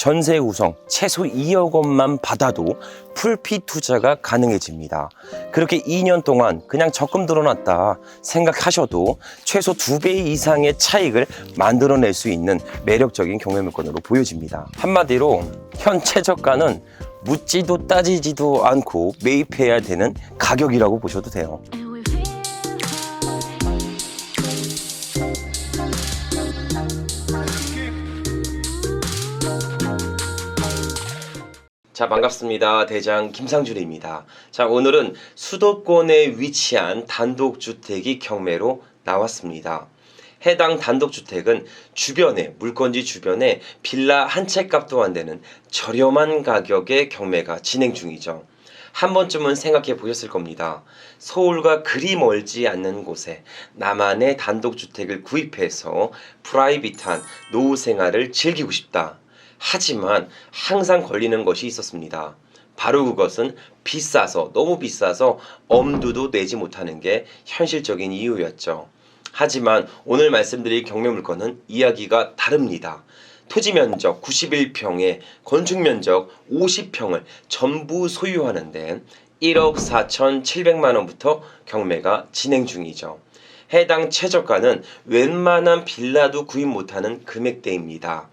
전세 구성 최소 2억 원만 받아도 풀피 투자가 가능해집니다. 그렇게 2년 동안 그냥 적금 들어놨다 생각하셔도 최소 2배 이상의 차익을 만들어낼 수 있는 매력적인 경매 물건으로 보여집니다. 한마디로 현 최저가는 묻지도 따지지도 않고 매입해야 되는 가격이라고 보셔도 돼요. 자 반갑습니다 대장 김상준입니다 자 오늘은 수도권에 위치한 단독주택이 경매로 나왔습니다 해당 단독주택은 주변에 물건지 주변에 빌라 한 채 값도 안 되는 저렴한 가격의 경매가 진행 중이죠 한 번쯤은 생각해 보셨을 겁니다. 서울과 그리 멀지 않는 곳에 나만의 단독주택을 구입해서 프라이빗한 노후 생활을 즐기고 싶다. 하지만 항상 걸리는 것이 있었습니다. 바로 그것은 비싸서 너무 비싸서 엄두도 내지 못하는 게 현실적인 이유였죠. 하지만 오늘 말씀드릴 경매 물건은 이야기가 다릅니다. 토지 면적 91평에 건축 면적 50평을 전부 소유하는데 1억 4,700만 원부터 경매가 진행 중이죠. 해당 최저가는 웬만한 빌라도 구입 못하는 금액대입니다.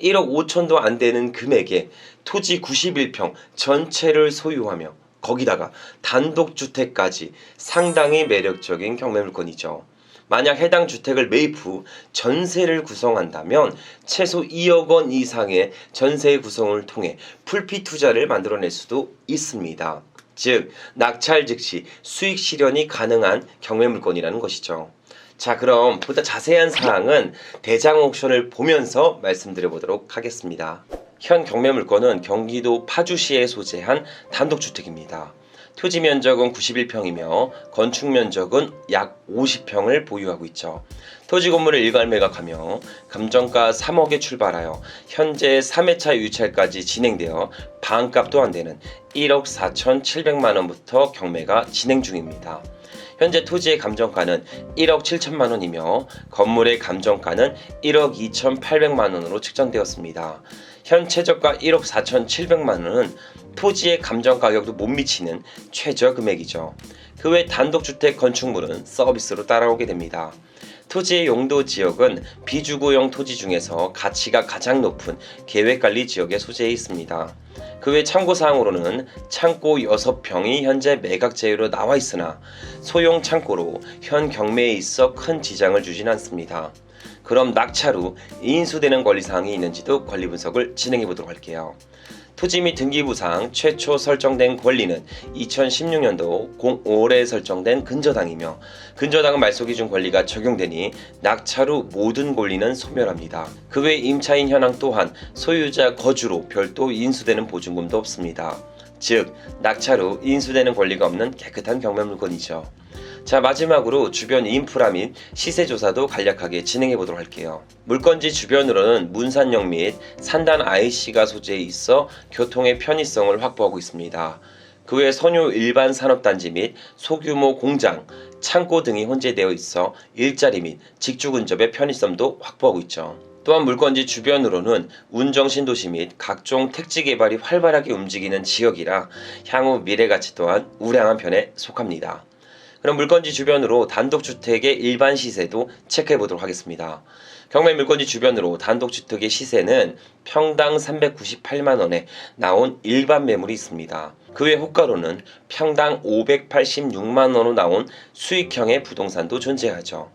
1억 5천도 안 되는 금액에 토지 91평 전체를 소유하며 거기다가 단독주택까지 상당히 매력적인 경매 물건이죠. 만약 해당 주택을 매입 후 전세를 구성한다면 최소 2억 원 이상의 전세 구성을 통해 풀피 투자를 만들어낼 수도 있습니다. 즉 낙찰 즉시 수익 실현이 가능한 경매 물건이라는 것이죠. 자 그럼 보다 자세한 사항은 대장 옥션을 보면서 말씀드려 보도록 하겠습니다. 현 경매 물건은 경기도 파주시에 소재한 단독주택입니다. 토지 면적은 91평이며 건축 면적은 약 50평을 보유하고 있죠. 토지 건물을 일괄 매각하며 감정가 3억에 출발하여 현재 3회차 유찰까지 진행되어 반값도 안 되는 1억 4,700만 원부터 경매가 진행 중입니다. 현재 토지의 감정가는 1억 7천만 원이며 건물의 감정가는 1억 2,800만 원으로 측정되었습니다. 현 최저가 1억 4,700만 원은 토지의 감정 가격도 못 미치는 최저 금액이죠. 그 외 단독주택 건축물은 서비스로 따라오게 됩니다. 토지의 용도 지역은 비주거용 토지 중에서 가치가 가장 높은 계획관리 지역에 소재해 있습니다. 그 외 참고사항으로는 창고 6평이 현재 매각 제휴로 나와 있으나 소형 창고로 현 경매에 있어 큰 지장을 주진 않습니다. 그럼 낙찰 후 인수되는 권리사항이 있는지도 권리 분석을 진행해 보도록 할게요. 토지 및 등기부상 최초 설정된 권리는 2016년도 05월에 설정된 근저당이며 근저당은 말소기준 권리가 적용되니 낙찰 후 모든 권리는 소멸합니다. 그 외 임차인 현황 또한 소유자 거주로 별도 인수되는 보증금도 없습니다. 즉 낙찰 후 인수되는 권리가 없는 깨끗한 경매 물건이죠. 자 마지막으로 주변 인프라 및 시세 조사도 간략하게 진행해 보도록 할게요. 물건지 주변으로는 문산역 및 산단 IC가 소재해 있어 교통의 편의성을 확보하고 있습니다. 그 외 선유 일반 산업단지 및 소규모 공장, 창고 등이 혼재되어 있어 일자리 및 직주 근접의 편의성도 확보하고 있죠. 또한 물건지 주변으로는 운정 신도시 및 각종 택지 개발이 활발하게 움직이는 지역이라 향후 미래 가치 또한 우량한 편에 속합니다. 그럼 물건지 주변으로 단독주택의 일반 시세도 체크해 보도록 하겠습니다. 경매 물건지 주변으로 단독주택의 시세는 평당 398만 원에 나온 일반 매물이 있습니다. 그 외 호가로는 평당 586만 원으로 나온 수익형의 부동산도 존재하죠.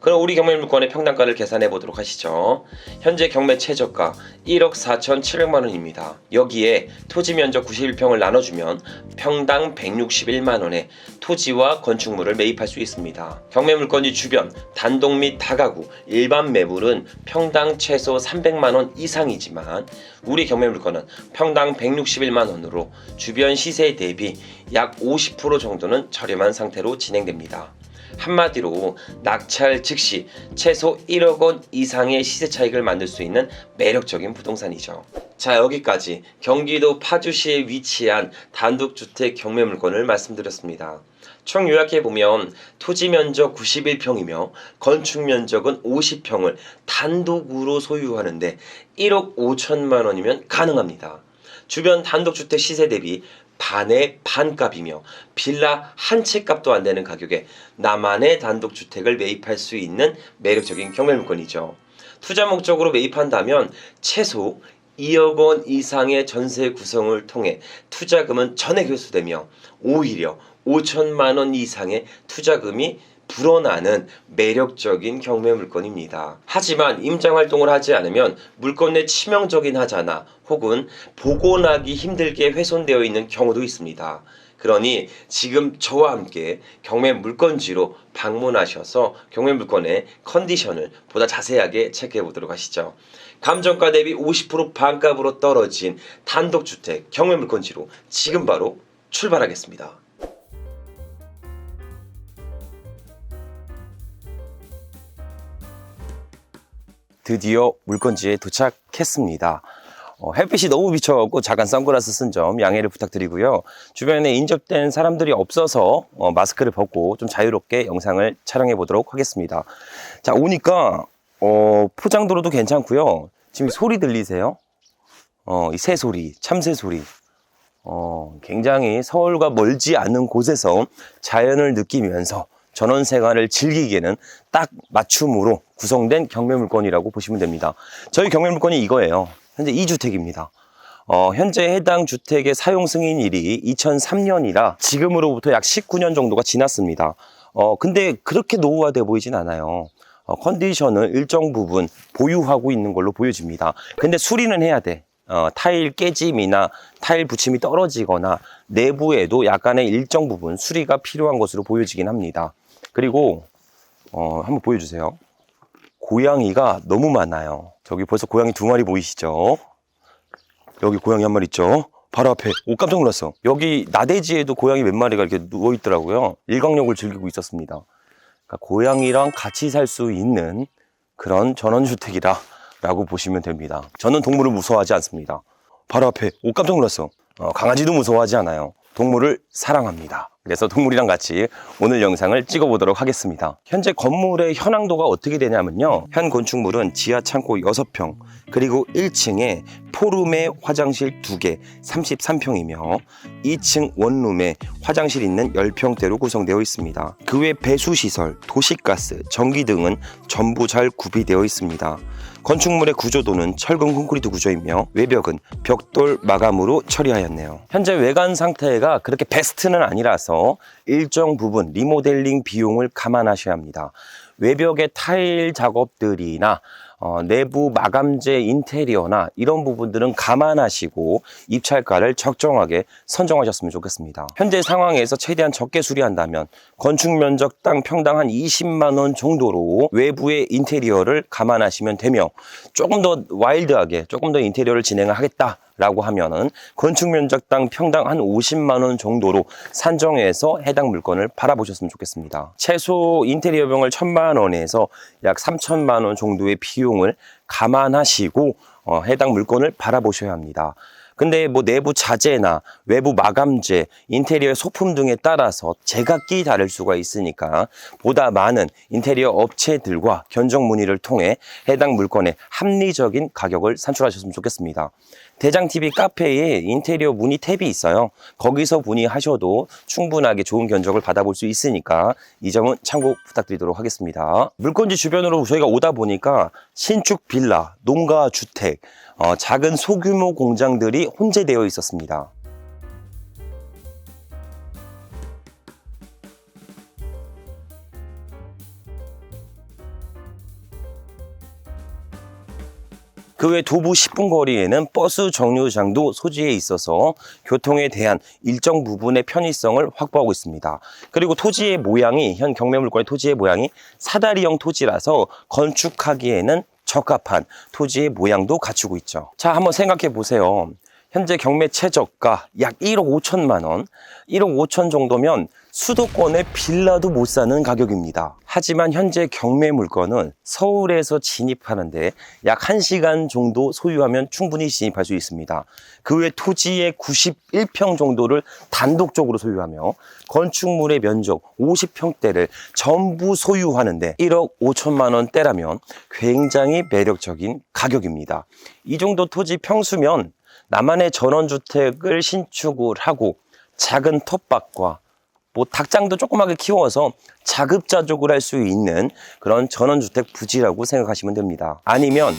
그럼 우리 경매 물건의 평당가를 계산해 보도록 하시죠. 현재 경매 최저가 1억 4,700만 원입니다. 여기에 토지 면적 91평을 나눠주면 평당 161만 원에 토지와 건축물을 매입할 수 있습니다. 경매 물건지 주변 단독 및 다가구 일반 매물은 평당 최소 300만 원 이상이지만 우리 경매 물건은 평당 161만 원으로 주변 시세 대비 약 50% 정도는 저렴한 상태로 진행됩니다. 한마디로 낙찰 즉시 최소 1억 원 이상의 시세 차익을 만들 수 있는 매력적인 부동산이죠. 자 여기까지 경기도 파주시에 위치한 단독주택 경매 물건을 말씀드렸습니다. 총 요약해 보면 토지 면적 91평이며 건축 면적은 50평을 단독으로 소유하는데 1억 5천만 원이면 가능합니다. 주변 단독주택 시세 대비 반의 반값이며 빌라 한 채 값도 안 되는 가격에 나만의 단독주택을 매입할 수 있는 매력적인 경매물건이죠. 투자 목적으로 매입한다면 최소 2억 원 이상의 전세 구성을 통해 투자금은 전액 회수되며 오히려 5천만 원 이상의 투자금이 불어나는 매력적인 경매 물건입니다. 하지만 임장 활동을 하지 않으면 물건 내 치명적인 하자나 혹은 복원하기 힘들게 훼손되어 있는 경우도 있습니다. 그러니 지금 저와 함께 경매 물건지로 방문하셔서 경매 물건의 컨디션을 보다 자세하게 체크해 보도록 하시죠. 감정가 대비 50% 반값으로 떨어진 단독주택 경매 물건지로 지금 바로 출발하겠습니다. 드디어 물건지에 도착했습니다. 어, 햇빛이 너무 비쳐갖고 잠깐 선글라스 쓴 점 양해를 부탁드리고요. 주변에 인접된 사람들이 없어서 어, 마스크를 벗고 좀 자유롭게 영상을 촬영해 보도록 하겠습니다. 자 오니까 어, 포장도로도 괜찮고요. 지금 소리 들리세요? 어, 이 새 소리, 참새 소리. 어, 굉장히 서울과 멀지 않은 곳에서 자연을 느끼면서 전원 생활을 즐기기에는 딱 맞춤으로 구성된 경매 물건이라고 보시면 됩니다. 저희 경매 물건이 이거예요. 현재 2주택입니다. 어, 현재 해당 주택의 사용 승인일이 2003년이라 지금으로부터 약 19년 정도가 지났습니다. 어, 근데 그렇게 노후화돼 보이진 않아요. 어, 컨디션은 일정 부분 보유하고 있는 걸로 보여집니다. 근데 수리는 해야 돼. 어, 타일 깨짐이나 타일 붙임이 떨어지거나 내부에도 약간의 일정 부분 수리가 필요한 것으로 보여지긴 합니다. 그리고 어, 한번 보여주세요. 고양이가 너무 많아요. 저기 벌써 고양이 두 마리 보이시죠? 여기 고양이 한 마리 있죠? 바로 앞에. 오, 깜짝 놀랐어. 여기 나대지에도 고양이 몇 마리가 이렇게 누워 있더라고요. 일광욕을 즐기고 있었습니다. 그러니까 고양이랑 같이 살 수 있는 그런 전원주택이라 라고 보시면 됩니다. 저는 동물을 무서워하지 않습니다. 바로 앞에. 오, 깜짝 놀랐어. 어, 강아지도 무서워하지 않아요. 동물을 사랑합니다. 그래서 동물이랑 같이 오늘 영상을 찍어보도록 하겠습니다. 현재 건물의 현황도가 어떻게 되냐면요. 현 건축물은 지하 창고 6평, 그리고 1층에 포룸에 화장실 2개, 33평이며 2층 원룸에 화장실 있는 10평대로 구성되어 있습니다. 그 외 배수시설, 도시가스, 전기 등은 전부 잘 구비되어 있습니다. 건축물의 구조도는 철근 콘크리트 구조이며 외벽은 벽돌 마감으로 처리하였네요. 현재 외관 상태가 그렇게 베스트는 아니라서 일정 부분 리모델링 비용을 감안하셔야 합니다. 외벽의 타일 작업들이나 어, 내부 마감재 인테리어나 이런 부분들은 감안하시고 입찰가를 적정하게 선정하셨으면 좋겠습니다. 현재 상황에서 최대한 적게 수리한다면 건축 면적당 평당 한 20만 원 정도로 외부의 인테리어를 감안하시면 되며 조금 더 와일드하게 조금 더 인테리어를 진행을 하겠다. 라고 하면은 건축 면적당 평당 한 50만 원 정도로 산정해서 해당 물건을 팔아보셨으면 좋겠습니다. 최소 인테리어 비용을 1천만 원에서 약 3천만 원 정도의 비용을 감안하시고 어, 해당 물건을 팔아보셔야 합니다. 근데 뭐 내부 자재나 외부 마감재, 인테리어 소품 등에 따라서 제각기 다를 수가 있으니까 보다 많은 인테리어 업체들과 견적 문의를 통해 해당 물건의 합리적인 가격을 산출하셨으면 좋겠습니다. 대장TV 카페에 인테리어 문의 탭이 있어요. 거기서 문의하셔도 충분하게 좋은 견적을 받아볼 수 있으니까 이 점은 참고 부탁드리도록 하겠습니다. 물건지 주변으로 저희가 오다 보니까 신축 빌라, 농가 주택, 어, 작은 소규모 공장들이 혼재되어 있었습니다. 그 외 도보 10분 거리에는 버스 정류장도 소지해 있어서 교통에 대한 일정 부분의 편의성을 확보하고 있습니다. 그리고 토지의 모양이 현 경매 물건의 토지의 모양이 사다리형 토지라서 건축하기에는 적합한 토지의 모양도 갖추고 있죠. 자, 한번 생각해 보세요. 현재 경매 최저가 약 1억 5천만 원, 1억 5천 정도면 수도권의 빌라도 못 사는 가격입니다. 하지만 현재 경매 물건은 서울에서 진입하는데 약 1시간 정도 소유하면 충분히 진입할 수 있습니다. 그 외 토지의 91평 정도를 단독적으로 소유하며 건축물의 면적 50평대를 전부 소유하는데 1억 5천만 원대라면 굉장히 매력적인 가격입니다. 이 정도 토지 평수면 나만의 전원주택을 신축을 하고 작은 텃밭과 뭐 닭장도 조그맣게 키워서 자급자족을 할 수 있는 그런 전원주택 부지라고 생각하시면 됩니다. 아니면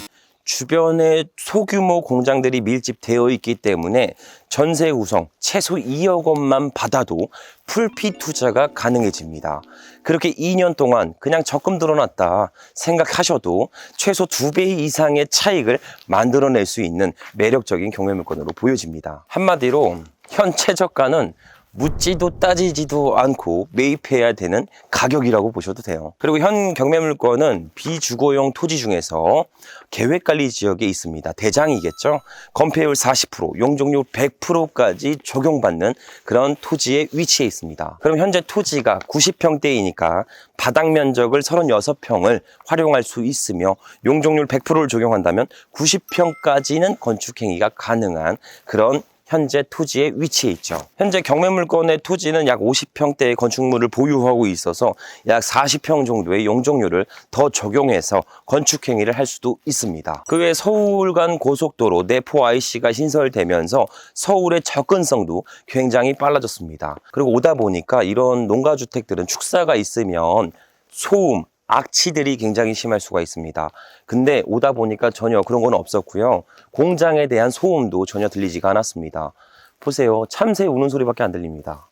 주변에 소규모 공장들이 밀집되어 있기 때문에 전세 구성 최소 2억 원만 받아도 풀피 투자가 가능해집니다. 그렇게 2년 동안 그냥 적금 들어놨다 생각하셔도 최소 2배 이상의 차익을 만들어낼 수 있는 매력적인 경매 물건으로 보여집니다. 한마디로 현 최저가는 묻지도 따지지도 않고 매입해야 되는 가격이라고 보셔도 돼요. 그리고 현 경매 물건은 비주거용 토지 중에서 계획관리 지역에 있습니다. 대장이겠죠. 건폐율 40%, 용적률 100%까지 적용받는 그런 토지에 위치해 있습니다. 그럼 현재 토지가 90평대이니까 바닥 면적을 36평을 활용할 수 있으며 용적률 100%를 적용한다면 90평까지는 건축 행위가 가능한 그런 현재 토지에 위치해 있죠. 현재 경매물건의 토지는 약 50평대의 건축물을 보유하고 있어서 약 40평 정도의 용적률을 더 적용해서 건축행위를 할 수도 있습니다. 그외 서울 간 고속도로 내포 IC가 신설되면서 서울의 접근성도 굉장히 빨라졌습니다. 그리고 오다 보니까 이런 농가주택들은 축사가 있으면 소음, 악취들이 굉장히 심할 수가 있습니다. 근데 오다 보니까 전혀 그런 건 없었고요. 공장에 대한 소음도 전혀 들리지가 않았습니다. 보세요. 참새 우는 소리밖에 안 들립니다.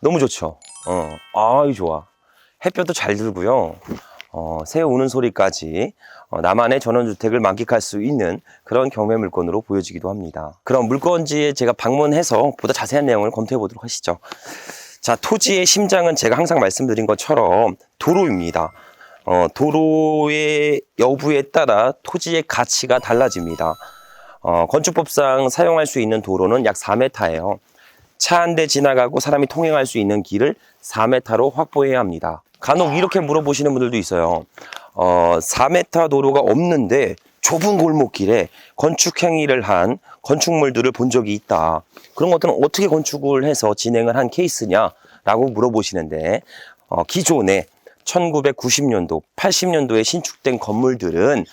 너무 좋죠? 어, 아이, 좋아. 햇볕도 잘 들고요. 어, 새 우는 소리까지 어, 나만의 전원주택을 만끽할 수 있는 그런 경매 물건으로 보여지기도 합니다. 그럼 물건지에 제가 방문해서 보다 자세한 내용을 검토해 보도록 하시죠. 자, 토지의 심장은 제가 항상 말씀드린 것처럼 도로입니다. 어, 도로의 여부에 따라 토지의 가치가 달라집니다. 어, 건축법상 사용할 수 있는 도로는 약 4m예요. 차 한 대 지나가고 사람이 통행할 수 있는 길을 4m로 확보해야 합니다. 간혹 이렇게 물어보시는 분들도 있어요. 어, 4m 도로가 없는데 좁은 골목길에 건축 행위를 한 건축물들을 본 적이 있다. 그런 것들은 어떻게 건축을 해서 진행을 한 케이스냐라고 물어보시는데 어, 기존에 1990년도, 80년도에 신축된 건물들은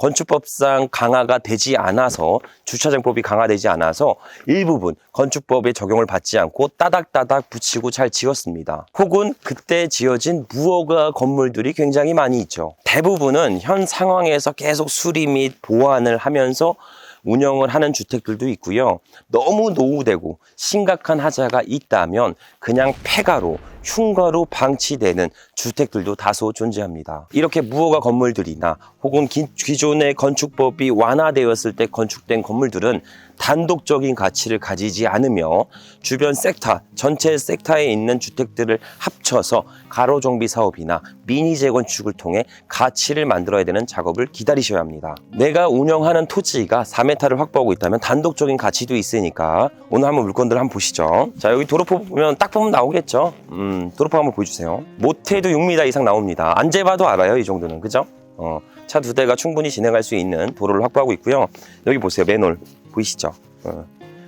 건축법상 강화가 되지 않아서 주차장법이 강화되지 않아서 일부분 건축법에 적용을 받지 않고 따닥따닥 붙이고 잘 지었습니다. 혹은 그때 지어진 무허가 건물들이 굉장히 많이 있죠. 대부분은 현 상황에서 계속 수리 및 보완을 하면서 운영을 하는 주택들도 있고요. 너무 노후되고 심각한 하자가 있다면 그냥 폐가로 흉가로 방치되는 주택들도 다소 존재합니다. 이렇게 무허가 건물들이나 혹은 기, 기존의 건축법이 완화되었을 때 건축된 건물들은 단독적인 가치를 가지지 않으며 주변 섹터, 전체 섹터에 있는 주택들을 합쳐서 가로 정비 사업이나 미니 재건축을 통해 가치를 만들어야 되는 작업을 기다리셔야 합니다. 내가 운영하는 토지가 4m를 확보하고 있다면 단독적인 가치도 있으니까 오늘 한번 물건들 한번 보시죠. 자, 여기 도로포 보면 딱 보면 나오겠죠? 음, 도로포 한번 보여주세요. 못해도 6m 이상 나옵니다. 안 재봐도 알아요, 이 정도는. 그죠? 어, 차 두 대가 충분히 진행할 수 있는 도로를 확보하고 있고요. 여기 보세요, 맨홀. 보이시죠? 어,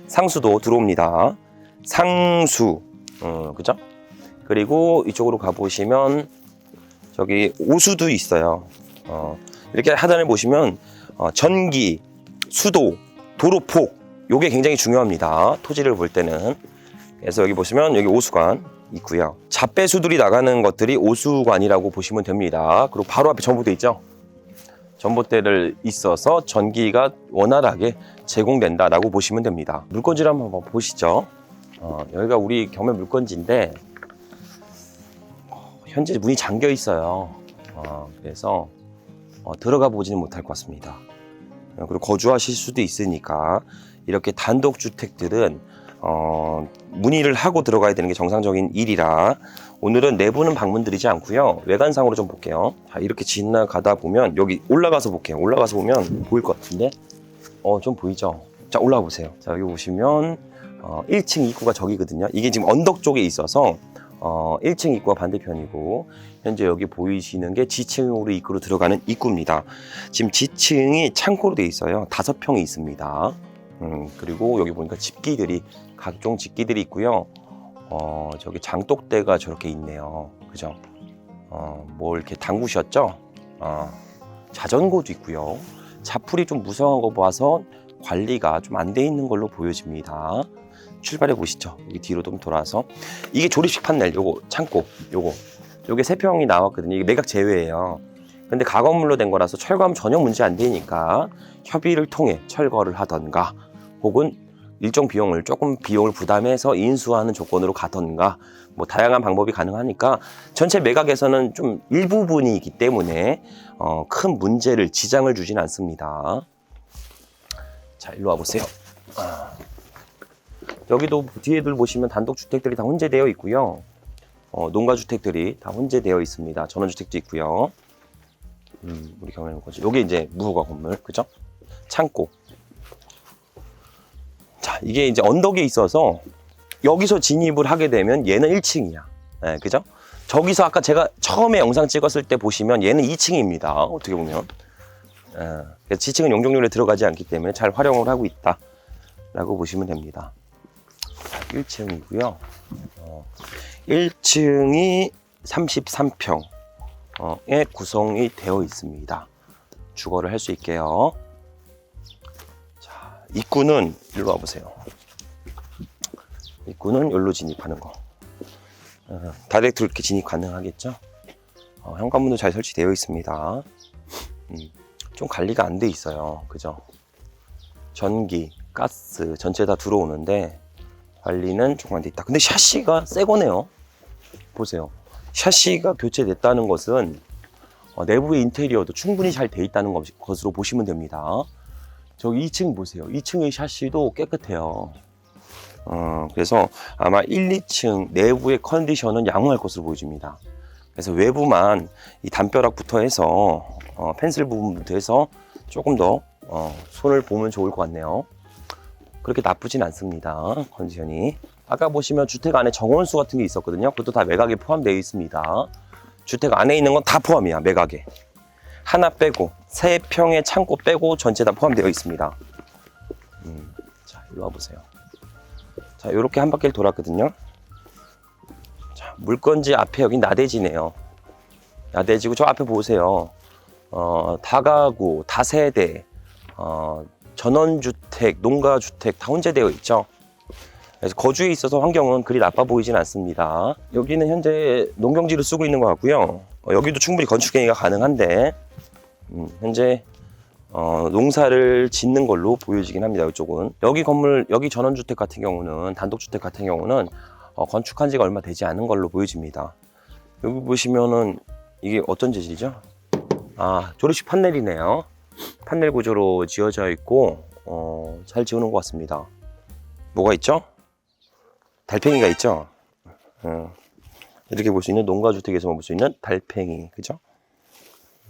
상수도 들어옵니다. 상수, 어, 그죠? 그리고 이쪽으로 가보시면 저기 오수도 있어요. 어, 이렇게 하단을 보시면 어, 전기, 수도, 도로폭 요게 굉장히 중요합니다. 토지를 볼 때는 그래서 여기 보시면 여기 오수관 있고요. 잡배수들이 나가는 것들이 오수관이라고 보시면 됩니다. 그리고 바로 앞에 전봇대 있죠. 전봇대를 있어서 전기가 원활하게 제공된다라고 보시면 됩니다. 물건지를 한번 보시죠. 어, 여기가 우리 경매 물건지인데 어, 현재 문이 잠겨 있어요. 어, 그래서 어, 들어가 보지는 못할 것 같습니다. 어, 그리고 거주하실 수도 있으니까 이렇게 단독 주택들은 어, 문의를 하고 들어가야 되는 게 정상적인 일이라 오늘은 내부는 방문 드리지 않고요 외관상으로 좀 볼게요 자, 이렇게 지나가다 보면 여기 올라가서 볼게요 올라가서 보면 보일 것 같은데 어 좀 보이죠 자 올라와 보세요. 자 여기 보시면 어, 1층 입구가 저기거든요. 이게 지금 언덕 쪽에 있어서 어, 1층 입구가 반대편이고 현재 여기 보이시는 게 지층으로 입구로 들어가는 입구입니다. 지금 지층이 창고로 돼 있어요. 다섯 평이 있습니다. 음, 그리고 여기 보니까 집기들이 각종 집기들이 있고요. 어, 저기 장독대가 저렇게 있네요. 그죠? 어, 뭐 이렇게 담그셨죠? 어, 자전거도 있고요. 자풀이 좀 무성한 거 봐서 관리가 좀 안 돼 있는 걸로 보여집니다. 출발해 보시죠. 여기 뒤로 좀 돌아서 이게 조립식 판넬 요거 창고 요거 요게 세 평이 나왔거든요. 이게 매각 제외예요. 근데 가건물로 된 거라서 철거하면 전혀 문제 안 되니까 협의를 통해 철거를 하던가 혹은 일정 비용을 조금 비용을 부담해서 인수하는 조건으로 가던가 뭐 다양한 방법이 가능하니까 전체 매각에서는 좀 일부분이기 때문에 어, 큰 문제를 지장을 주진 않습니다. 자, 일로 와 보세요. 아. 여기도 뒤에들 보시면 단독주택들이 다 혼재되어 있고요. 어, 농가주택들이 다 혼재되어 있습니다. 전원주택도 있고요. 음, 우리 경우에는 거지. 요게 이제 무허가 건물, 그죠? 창고. 자, 이게 이제 언덕에 있어서 여기서 진입을 하게 되면 얘는 1층이야. 네, 그죠? 저기서 아까 제가 처음에 영상 찍었을 때 보시면 얘는 2층입니다. 어떻게 보면. 예, 그래서 지층은 용적률에 들어가지 않기 때문에 잘 활용을 하고 있다. 라고 보시면 됩니다. 1층이고요. 어, 1층이 33평의 구성이 되어 있습니다. 주거를 할 수 있게요. 자, 입구는 일로 와보세요. 입구는 여기로 진입하는 거. 어, 다이렉트로 이렇게 진입 가능하겠죠? 어, 현관문도 잘 설치되어 있습니다. 음, 좀 관리가 안 돼 있어요. 그죠? 전기, 가스 전체 다 들어오는데 관리는 조금 안 돼 있다. 근데 샤시가 새 거네요. 보세요. 샤시가 교체됐다는 것은 어, 내부의 인테리어도 충분히 잘 돼 있다는 것- 것으로 보시면 됩니다. 저기 2층 보세요. 2층의 샤시도 깨끗해요. 어, 그래서 아마 1, 2층 내부의 컨디션은 양호할 것으로 보여집니다. 그래서 외부만 이 담벼락부터 해서 어, 펜슬 부분부터 해서 조금 더 어, 손을 보면 좋을 것 같네요. 그렇게 나쁘진 않습니다. 컨디션이. 아까 보시면 주택 안에 정원수 같은 게 있었거든요. 그것도 다 매각에 포함되어 있습니다. 주택 안에 있는 건 다 포함이야, 매각에. 하나 빼고, 세 평의 창고 빼고 전체 다 포함되어 있습니다. 음, 자, 일로 와보세요. 자, 이렇게 한 바퀴를 돌았거든요. 자, 물건지 앞에 여기 나대지네요. 나대지고 저 앞에 보세요. 어, 다가구, 다세대, 어, 전원주택, 농가주택 다 혼재되어 있죠. 그래서 거주에 있어서 환경은 그리 나빠 보이진 않습니다. 여기는 현재 농경지를 쓰고 있는 것 같고요. 어, 여기도 충분히 건축행위가 가능한데 음, 현재 어, 농사를 짓는 걸로 보여지긴 합니다. 이쪽은 여기 건물 여기 전원주택 같은 경우는 단독주택 같은 경우는 어, 건축한 지가 얼마 되지 않은 걸로 보여집니다. 여기 보시면은 이게 어떤 재질이죠? 아 조립식 판넬이네요. 판넬 구조로 지어져 있고 어, 잘 지어놓은 것 같습니다. 뭐가 있죠? 달팽이가 있죠. 어, 이렇게 볼 수 있는 농가주택에서만 볼 수 있는 달팽이, 그죠?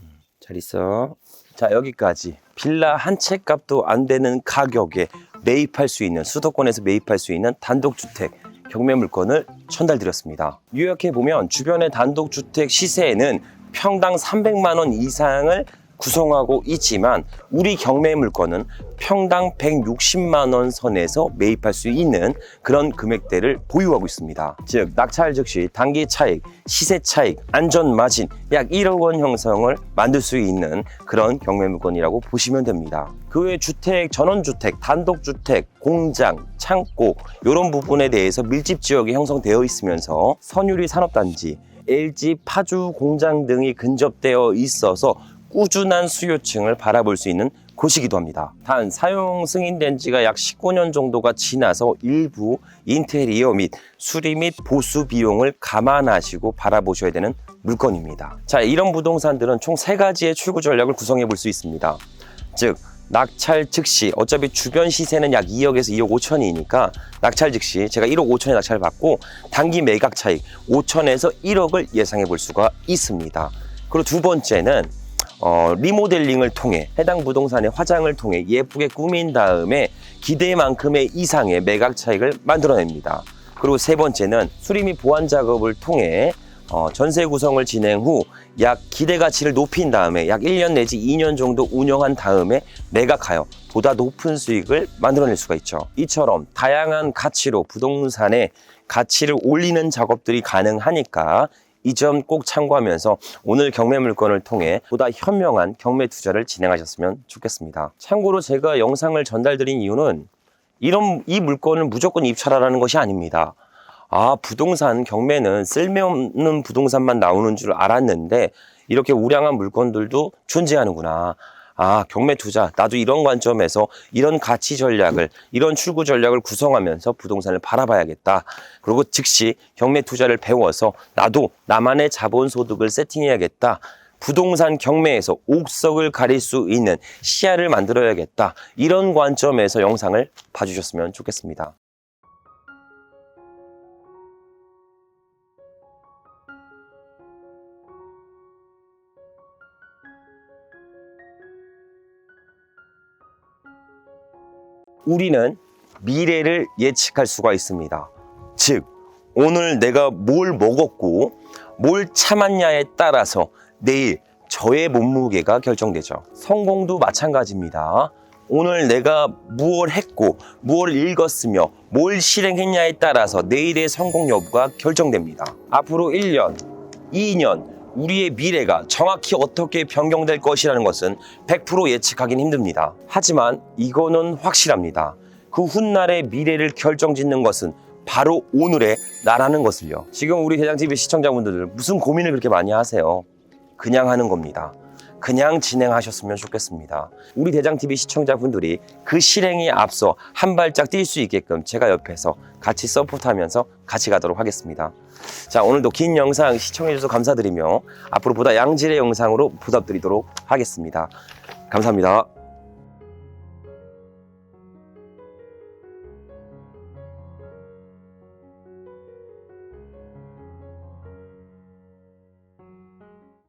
음, 잘 있어. 자 여기까지 빌라 한 채 값도 안 되는 가격에 매입할 수 있는 수도권에서 매입할 수 있는 단독주택 경매 물건을 전달드렸습니다. 요약해 보면 주변의 단독주택 시세에는 평당 300만 원 이상을 구성하고 있지만 우리 경매 물건은 평당 160만 원 선에서 매입할 수 있는 그런 금액대를 보유하고 있습니다. 즉 낙찰 즉시 단기 차익, 시세 차익, 안전 마진 약 1억 원 형성을 만들 수 있는 그런 경매 물건이라고 보시면 됩니다. 그 외 주택, 전원주택, 단독주택, 공장, 창고 이런 부분에 대해서 밀집 지역이 형성되어 있으면서 선유리 산업단지, LG 파주 공장 등이 근접되어 있어서 꾸준한 수요층을 바라볼 수 있는 곳이기도 합니다. 단 사용 승인된 지가 약 19년 정도가 지나서 일부 인테리어 및 수리 및 보수 비용을 감안하시고 바라보셔야 되는 물건입니다. 자, 이런 부동산들은 총 세 가지의 출구 전략을 구성해 볼 수 있습니다. 즉 낙찰 즉시 어차피 주변 시세는 약 2억에서 2억 5천이니까 낙찰 즉시 제가 1억 5천에 낙찰을 받고 단기 매각 차익 5천에서 1억을 예상해 볼 수가 있습니다. 그리고 두 번째는 어, 리모델링을 통해 해당 부동산의 화장을 통해 예쁘게 꾸민 다음에 기대만큼의 이상의 매각 차익을 만들어냅니다. 그리고 세 번째는 수리 및 보완 작업을 통해 어, 전세 구성을 진행 후 약 기대 가치를 높인 다음에 약 1년 내지 2년 정도 운영한 다음에 매각하여 보다 높은 수익을 만들어낼 수가 있죠. 이처럼 다양한 가치로 부동산의 가치를 올리는 작업들이 가능하니까 이 점 꼭 참고하면서 오늘 경매 물건을 통해 보다 현명한 경매 투자를 진행하셨으면 좋겠습니다. 참고로 제가 영상을 전달드린 이유는 이런 이 물건을 무조건 입찰하라는 것이 아닙니다. 아, 부동산 경매는 쓸모없는 부동산만 나오는 줄 알았는데 이렇게 우량한 물건들도 존재하는구나. 아, 경매 투자. 나도 이런 관점에서 이런 가치 전략을, 이런 출구 전략을 구성하면서 부동산을 바라봐야겠다. 그리고 즉시 경매 투자를 배워서 나도 나만의 자본 소득을 세팅해야겠다. 부동산 경매에서 옥석을 가릴 수 있는 시야를 만들어야겠다. 이런 관점에서 영상을 봐주셨으면 좋겠습니다. 우리는 미래를 예측할 수가 있습니다. 즉, 오늘 내가 뭘 먹었고 뭘 참았냐에 따라서 내일 저의 몸무게가 결정되죠. 성공도 마찬가지입니다. 오늘 내가 무엇 했고 무엇을 읽었으며 뭘 실행했냐에 따라서 내일의 성공 여부가 결정됩니다. 앞으로 1년, 2년 우리의 미래가 정확히 어떻게 변경될 것이라는 것은 100% 예측하긴 힘듭니다. 하지만 이거는 확실합니다. 그 훗날의 미래를 결정짓는 것은 바로 오늘의 나라는 것을요. 지금 우리 대장TV 시청자분들 무슨 고민을 그렇게 많이 하세요? 그냥 하는 겁니다. 그냥 진행하셨으면 좋겠습니다. 우리 대장TV 시청자분들이 그 실행에 앞서 한 발짝 뛸 수 있게끔 제가 옆에서 같이 서포트하면서 같이 가도록 하겠습니다. 자, 오늘도 긴 영상 시청해주셔서 감사드리며 앞으로 보다 양질의 영상으로 보답드리도록 하겠습니다. 감사합니다.